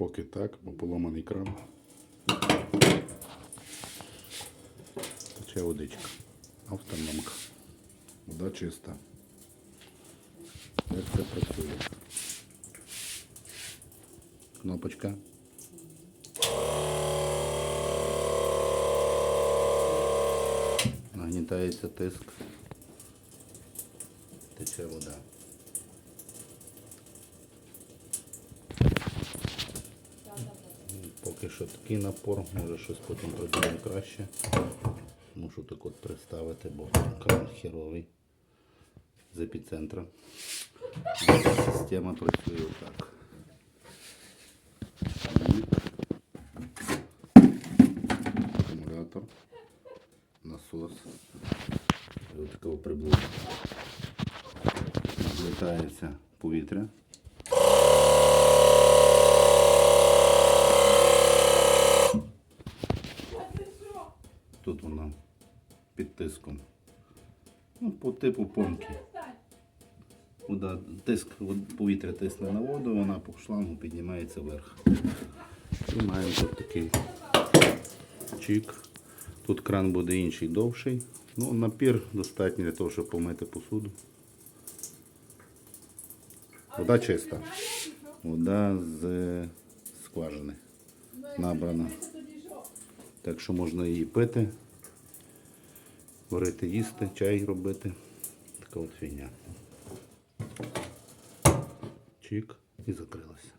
поки так, бо поломаний кран. Тече водичка. Автономка. Вода чиста. Як це працює? Кнопочка. Нагнітається тиск. Тече вода. Поки що такий напор, може щось потім працює краще. Мушу так от приставити, бо кран херовий з епіцентра. Система працює так. Акумулятор, насос. От такого приблизно. Злітається повітря. Тут вона під тиском. Ну, по типу помки. Вода, тиск, повітря тисне на воду, вона по шлангу піднімається вверх. І маємо тут такий чик. Тут кран буде інший довший. Ну, напір достатній для того, щоб помити посуду. Вода чиста. Вода з скважини набрана. Так що можна її пити, варити, їсти, чай робити. Така от фігня. Чик і закрилася.